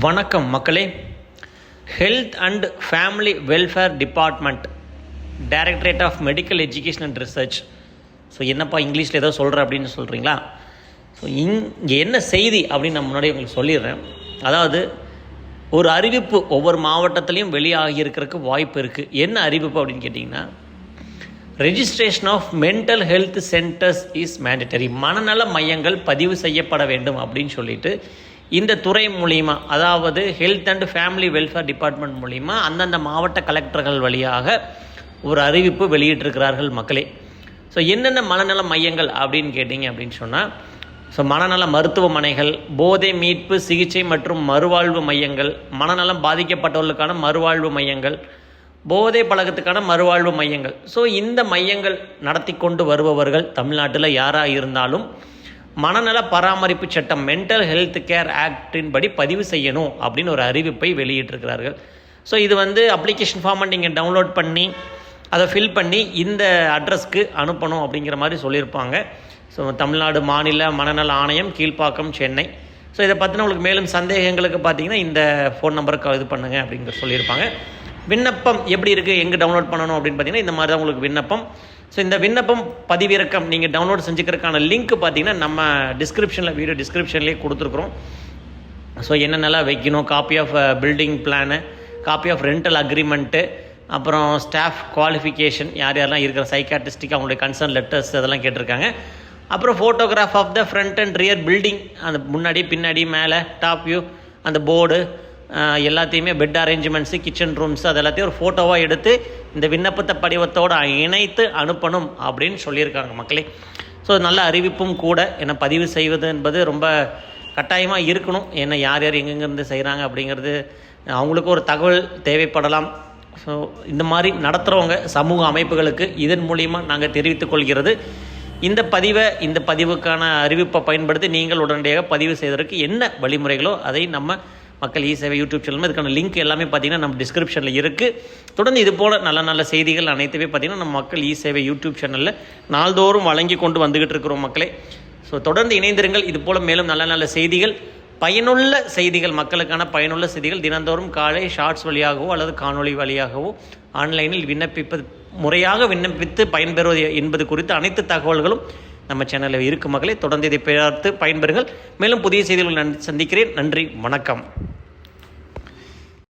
வணக்கம் மக்களே. Health and family welfare department directorate of medical education and research so என்னப்பா இங்கிலீஷில் ஏதோ சொல்கிற அப்படின்னு சொல்கிறீங்களா ஸோ இங்கே என்ன செய்தி அப்படின்னு நான் முன்னாடி உங்களுக்கு சொல்லிடுறேன். அதாவது ஒரு அறிவிப்பு ஒவ்வொரு மாவட்டத்துலேயும் வெளியாகி இருக்கிறதுக்கு வாய்ப்பு இருக்குது என்ன அறிவிப்பு அப்படின்னு கேட்டிங்கன்னா registration of mental health centres is mandatory மனநல மையங்கள் பதிவு செய்யப்பட வேண்டும் அப்படின்னு சொல்லிட்டு இந்த துறை மூலிமா அதாவது health and family welfare department மூலிமா அந்தந்த மாவட்ட கலெக்டர்கள் வழியாக ஒரு அறிவிப்பு வெளியிட்டிருக்கிறார்கள் மக்களே. ஸோ என்னென்ன மனநல மையங்கள் அப்படின்னு கேட்டிங்க அப்படின்னு சொன்னால் ஸோ மனநல மருத்துவமனைகள் போதை மீட்பு சிகிச்சை மற்றும் மறுவாழ்வு மையங்கள் மனநலம் பாதிக்கப்பட்டவர்களுக்கான மறுவாழ்வு மையங்கள் போதை பழக்கத்துக்கான மறுவாழ்வு மையங்கள். ஸோ இந்த மையங்கள் நடத்தி கொண்டு வருபவர்கள் தமிழ்நாட்டில் யாராக இருந்தாலும் மனநல பராமரிப்பு சட்டம் மென்டல் ஹெல்த் கேர் ஆக்டின் படி பதிவு செய்யணும் அப்படின்னு ஒரு அறிவிப்பை வெளியிட்டிருக்கிறார்கள். ஸோ இது வந்து அப்ளிகேஷன் ஃபார்மை நீங்கள் டவுன்லோட் பண்ணி அதை ஃபில் பண்ணி இந்த அட்ரஸ்க்கு அனுப்பணும் அப்படிங்கிற மாதிரி சொல்லியிருப்பாங்க. ஸோ தமிழ்நாடு மாநில மனநல ஆணையம் கீழ்ப்பாக்கம் சென்னை. ஸோ இதை பற்றின உங்களுக்கு மேலும் சந்தேகங்களுக்கு பார்த்தீங்கன்னா இந்த ஃபோன் நம்பருக்கு இது பண்ணுங்க அப்படிங்கிற சொல்லியிருப்பாங்க. விண்ணப்பம் எப்படி இருக்குது எங்கே டவுன்லோட் பண்ணணும் அப்படின்னு பார்த்தீங்கன்னா இந்த மாதிரி தான் உங்களுக்கு விண்ணப்பம். ஸோ இந்த விண்ணப்பம் பதிவிறக்கம் நீங்கள் டவுன்லோட் செஞ்சுக்கிறதுக்கான லிங்க் பார்த்தீங்கன்னா நம்ம டிஸ்கிரிப்ஷனில் வீடியோ டிஸ்கிரிப்ஷன்லேயே கொடுத்துருக்குறோம். ஸோ என்னென்னலாம் வைக்கணும்? Copy of building plan copy of rental agreement அப்புறம் ஸ்டாஃப் குவாலிஃபிகேஷன் யார் யாரெல்லாம் இருக்கிற சைக்காட்டிஸ்டிக் அவங்களுடைய கன்சர்ன் லெட்டர்ஸ் அதெல்லாம் கேட்டிருக்காங்க. அப்புறம் photograph of the front and rear building அந்த முன்னாடி பின்னாடி மேலே டாப் வியூ அந்த போர்டு எல்லாத்தையுமே பெட் அரேஞ்ச்மெண்ட்ஸு கிச்சன் ரூம்ஸ் அது எல்லாத்தையும் ஒரு ஃபோட்டோவாக எடுத்து இந்த விண்ணப்பத்தை படிவத்தோடு இணைத்து அனுப்பணும் அப்படின்னு சொல்லியிருக்காங்க மக்களே. ஸோ நல்ல அறிவிப்பும் கூட என்னை பதிவு செய்வது என்பது ரொம்ப கட்டாயமாக இருக்கணும். ஏன்னா யார் யார் எங்கெங்கேருந்து செய்கிறாங்க அப்படிங்கிறது அவங்களுக்கு ஒரு தகவல் தேவைப்படலாம். ஸோ இந்த மாதிரி நடத்துகிறவங்க சமூக அமைப்புகளுக்கு இதன் மூலிமா நாங்கள் தெரிவித்துக் கொள்கிறது. இந்த பதிவை இந்த பதிவுக்கான அறிவிப்பை பயன்படுத்தி நீங்கள் உடனடியாக பதிவு செய்வதற்கு என்ன வழிமுறைகளோ அதை நம்ம மக்கள் இ சேவை யூடியூப் சேனல் இதுக்கான லிங்க் எல்லாமே பார்த்தீங்கன்னா நம்ம டிஸ்கிரிப்ஷனில் இருக்குது தொடர்ந்து இது போல் நல்ல நல்ல செய்திகள் அனைத்துமே பார்த்தீங்கன்னா நம்ம மக்கள் இ சேவை யூடியூப் சேனலில் நாள்தோறும் வழங்கி கொண்டு வந்துக்கிட்டு இருக்கிறோம் மக்களே. ஸோ தொடர்ந்து இணைந்திருங்கள். இது போல் மேலும் நல்ல நல்ல செய்திகள் பயனுள்ள செய்திகள் மக்களுக்கான பயனுள்ள செய்திகள் தினந்தோறும் காலை ஷார்ட்ஸ் வழியாகவோ அல்லது காணொளி வழியாகவோ ஆன்லைனில் விண்ணப்பிப்பது முறையாக விண்ணப்பித்து பயன்பெறுவது என்பது குறித்து அனைத்து தகவல்களும் நம்ம சேனலில் இருக்கும் மகளை தொடர்ந்து இதை பார்த்து பயன்பெறுங்கள். மேலும் புதிய செய்திகள் நான் சந்திக்கிறேன். நன்றி வணக்கம்.